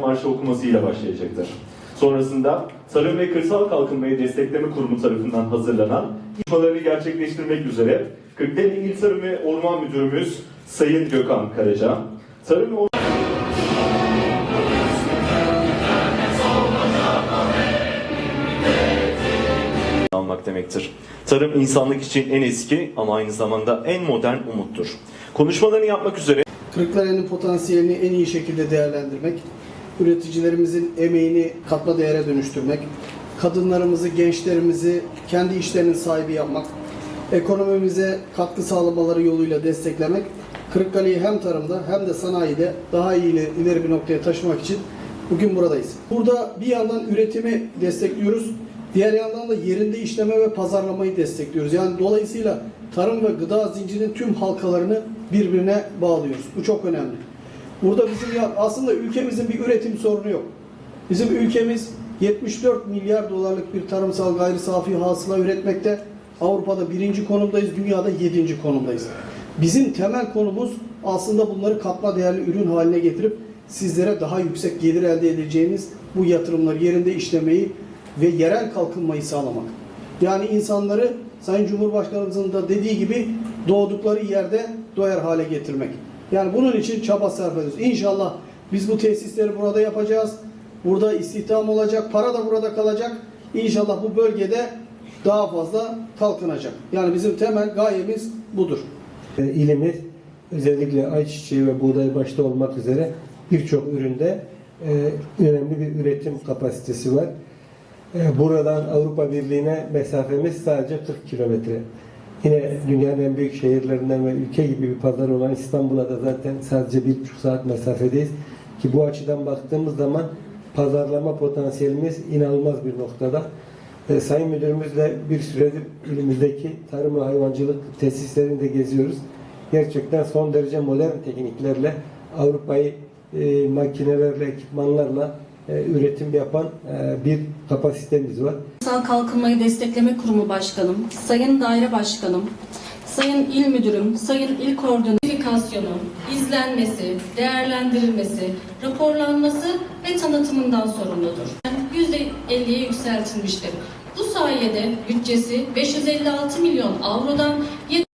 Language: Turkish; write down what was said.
Marşı okumasıyla başlayacaktır. Sonrasında Tarım ve Kırsal Kalkınmayı Destekleme Kurumu tarafından hazırlanan çalışmalarını gerçekleştirmek üzere Kırklareli İl Tarım ve Orman Müdürümüz Sayın Gökhan Karaca, Tarım ve almak demektir. Tarım insanlık için en eski ama aynı zamanda en modern umuttur. Konuşmalarını yapmak üzere Kırklareli'nin potansiyelini en iyi şekilde değerlendirmek, üreticilerimizin emeğini katma değere dönüştürmek, kadınlarımızı, gençlerimizi kendi işlerinin sahibi yapmak, ekonomimize katkı sağlamaları yoluyla desteklemek, Kırıkkale'yi hem tarımda hem de sanayide daha iyi ileri- bir noktaya taşımak için bugün buradayız. Burada bir yandan üretimi destekliyoruz, diğer yandan da yerinde işleme ve pazarlamayı destekliyoruz. Yani dolayısıyla tarım ve gıda zincirinin tüm halkalarını birbirine bağlıyoruz. Bu çok önemli. Burada bizim ya aslında ülkemizin bir üretim sorunu yok. Bizim ülkemiz 74 milyar dolarlık bir tarımsal gayri safi hasıla üretmekte. Avrupa'da birinci konumdayız, dünyada yedinci konumdayız. Bizim temel konumuz aslında bunları katma değerli ürün haline getirip sizlere daha yüksek gelir elde edeceğiniz bu yatırımları yerinde işlemeyi ve yerel kalkınmayı sağlamak. Yani insanları Sayın Cumhurbaşkanımızın da dediği gibi doğdukları yerde doyar hale getirmek. Yani bunun için çaba sarf ediyoruz. İnşallah biz bu tesisleri burada yapacağız. Burada istihdam olacak, para da burada kalacak. İnşallah bu bölgede daha fazla kalkınacak. Yani bizim temel gayemiz budur. E, ilimiz özellikle ayçiçeği ve buğday başta olmak üzere birçok üründe e, önemli bir üretim kapasitesi var. E, buradan Avrupa Birliği'ne mesafemiz sadece 40 kilometre. Yine dünyanın en büyük şehirlerinden ve ülke gibi bir pazar olan İstanbul'a da zaten sadece bir buçuk saat mesafedeyiz. Ki bu açıdan baktığımız zaman pazarlama potansiyelimiz inanılmaz bir noktada. E, Sayın Müdürümüzle bir süredir ilimizdeki tarım ve hayvancılık tesislerinde geziyoruz. Gerçekten son derece modern tekniklerle Avrupa'yı e, makinelerle, ekipmanlarla üretim yapan e, bir kapasitemiz var. Kırsal Kalkınmayı Destekleme Kurumu Başkanım, Sayın Daire Başkanım, Sayın İl Müdürüm, Sayın İl Koordinasyonu, izlenmesi, değerlendirilmesi, raporlanması ve tanıtımından sorumludur. %50'ye yükseltilmiştir. Bu sayede bütçesi 556 milyon avrodan